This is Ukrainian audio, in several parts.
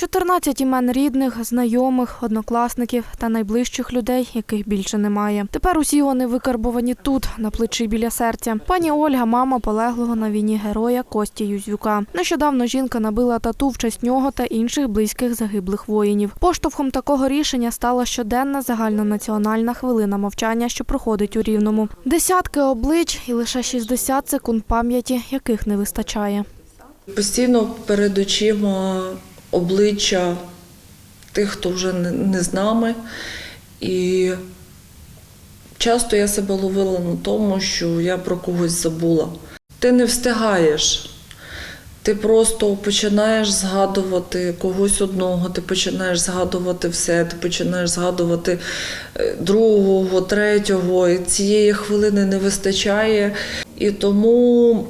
14 імен рідних, знайомих, однокласників та найближчих людей, яких більше немає. Тепер усі вони викарбовані тут, на плечі біля серця. Пані Ольга, мама полеглого на війні героя Кості Юзюка. Нещодавно жінка набила тату в честь нього та інших близьких загиблих воїнів. Поштовхом такого рішення стала щоденна загальнонаціональна хвилина мовчання, що проходить у Рівному. Десятки облич і лише 60 секунд пам'яті, яких не вистачає. Постійно перед очима обличчя тих, хто вже не- з нами. І часто я себе ловила на тому, що я про когось забула. Ти не встигаєш. Ти просто починаєш згадувати когось одного, ти починаєш згадувати все, ти починаєш згадувати е, другого, третього. І цієї хвилини не вистачає. І тому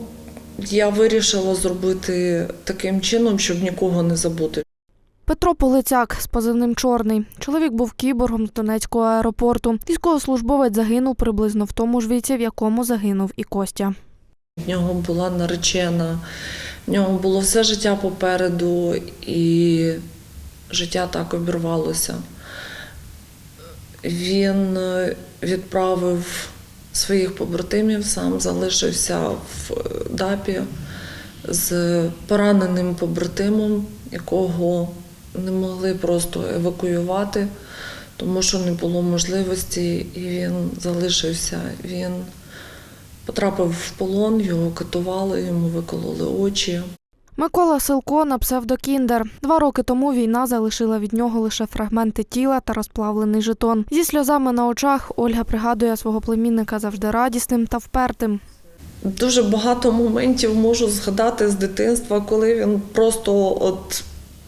я вирішила зробити таким чином, щоб нікого не забути. Петро Полицяк з позивним Чорний. Чоловік був кіборгом з Донецького аеропорту. Військовослужбовець загинув приблизно в тому ж віці, в якому загинув і Костя. В нього була наречена, в нього було все життя попереду, і життя так обірвалося. Він е, відправив своїх побратимів, сам залишився в е, ДАПі з пораненим побратимом, якого не могли просто евакуювати, тому що не було можливості, і він залишився. Він потрапив в полон, його катували, йому викололи очі. Микола Силко на псевдокіндер. Два роки тому війна залишила від нього лише фрагменти тіла та розплавлений жетон. Зі сльозами на очах Ольга пригадує свого племінника завжди радісним та впертим. Дуже багато моментів можу згадати з дитинства, коли він просто от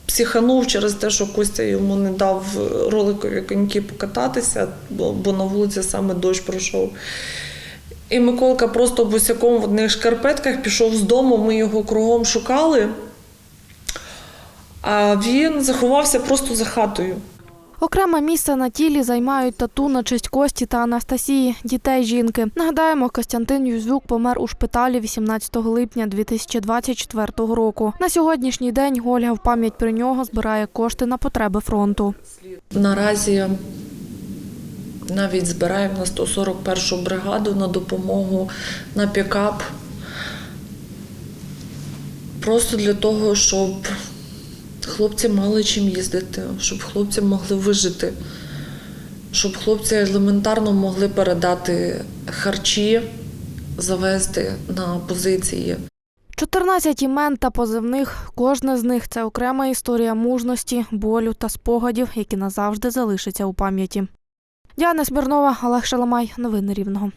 психанув через те, що Костя йому не дав роликові коньки покататися, бо, бо на вулиці саме дощ пройшов. І Миколка просто босяком в одних шкарпетках пішов з дому, ми його кругом шукали, а він заховався просто за хатою. Окреме місце на тілі займають тату на честь Кості та Анастасії, дітей жінки. Нагадаємо, Костянтин Юзюк помер у шпиталі 18 липня 2024 року. На сьогоднішній день Ольга в пам'ять про нього збирає кошти на потреби фронту. Наразі навіть збираємо на 141 бригаду на допомогу на пікап. Просто для того, щоб хлопці мали чим їздити, щоб хлопці могли вижити, щоб хлопці елементарно могли передати харчі, завезти на позиції. 14 імен та позивних. Кожна з них це окрема історія мужності, болю та спогадів, які назавжди залишаться у пам'яті. Діана Смірнова, Олег Шаламай. Новини Рівного.